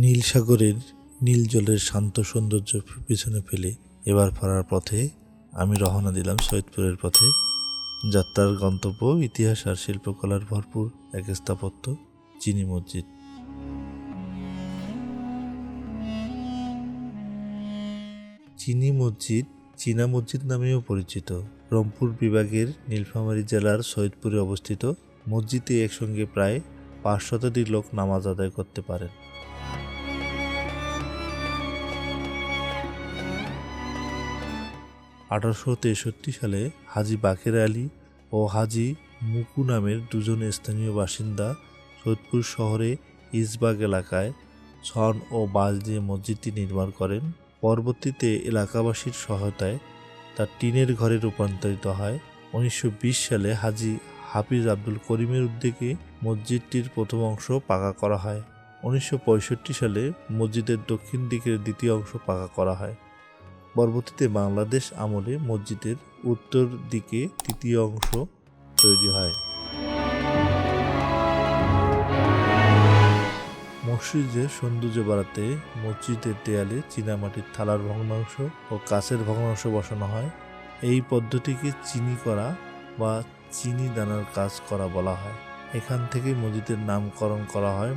নীল সাগরের নীল জলের শান্ত সৌন্দর্য পিছনে ফেলে এবার ফেরার পথে আমি রওনা দিলাম সৈয়দপুরের পথে। যাত্রার গন্তব্য, ইতিহাস আর শিল্পকলার ভরপুর এক স্থাপত্য, চিনি মসজিদ। চিনি মসজিদ, চীনা মসজিদ নামেও পরিচিত। রংপুর বিভাগের নীলফামারী জেলার সৈয়দপুরে অবস্থিত। মসজিদে একসঙ্গে প্রায় পাঁচ শতাধিক লোক নামাজ আদায় করতে পারেন। আঠারোশো তেষট্টি সালে হাজি বাকের আলী ও হাজি মুকু নামের দুজন স্থানীয় বাসিন্দা সৈয়দপুর শহরে ইসবাগ এলাকায় ছন ও বাঁশ দিয়ে মসজিদটি নির্মাণ করেন। পরবর্তীতে এলাকাবাসীর সহায়তায় তা টিনের ঘরে রূপান্তরিত হয়। উনিশশো বিশ সালে হাজি হাফিজ আব্দুল করিমের উদ্যোগে মসজিদটির প্রথম অংশ পাকা করা হয়। উনিশশো পঁয়ষট্টি সালে মসজিদের দক্ষিণ দিকের দ্বিতীয় অংশ পাকা করা হয়। পরবর্তীতে বাংলাদেশ আমলে মসজিদের উত্তর দিকে তৃতীয় অংশ তৈরি হয়। মসজিদের সৌন্দর্য বাড়াতে মসজিদের দেয়ালে চীনামাটির থালার ভগ্নাংশ ও কাছের ভগ্নাংশ বসানো হয়। এই পদ্ধতিকে চিনি করা বা চিনি দানার কাজ করা বলা হয়। এখান থেকে মসজিদের নামকরণ করা হয়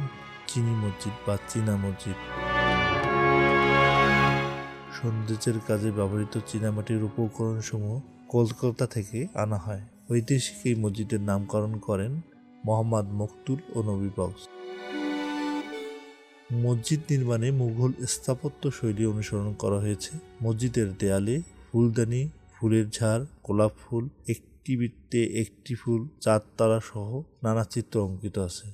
চিনি মসজিদ বা চীনা মসজিদ। সৌন্দর্যের কাজে ব্যবহৃত চীনামাটির উপকরণসমূহ কলকাতা থেকে আনা হয়। ঐতিহাসিক এই মসজিদের নামকরণ করেন মোহাম্মদ মকতুল ও নবী বক্স। মসজিদ নির্মাণে মুঘল স্থাপত্য শৈলী অনুসরণ করা হয়েছে। মসজিদের দেয়ালে ফুলদানি, ফুলের ঝাড়, গোলাপ ফুল, একটি বৃত্তে একটি ফুল চার তারা সহ নানা চিত্র অঙ্কিত আছে।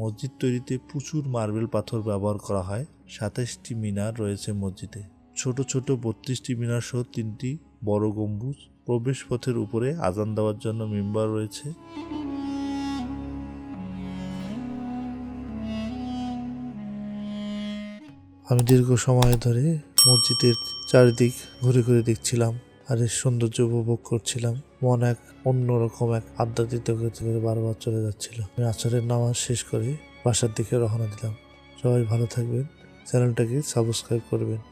মসজিদ তৈরিতে প্রচুর মার্বেল পাথর ব্যবহার করা হয়। সাতাশটি মিনার রয়েছে মসজিদে। ছোট ছোট বত্রিশটি মিনার সহ তিনটি বড় গম্বুজ। প্রবেশ পথের উপরে আজান দেওয়ার জন্য মেম্বার রয়েছে। আমি দীর্ঘ সময় ধরে মসজিদের চারিদিক ঘুরে ঘুরে দেখছিলাম। আর এই সৌন্দর্য উপভোগ করছিলাম। মন এক অন্যরকম এক আধ্যাত্মিক গতিতে বারবার চলে যাচ্ছিল। আমি আচারের নামাজ শেষ করে বাসার দিকে রওনা দিলাম। সবাই ভালো থাকবেন। চ্যানেলটাকে সাবস্ক্রাইব করবেন।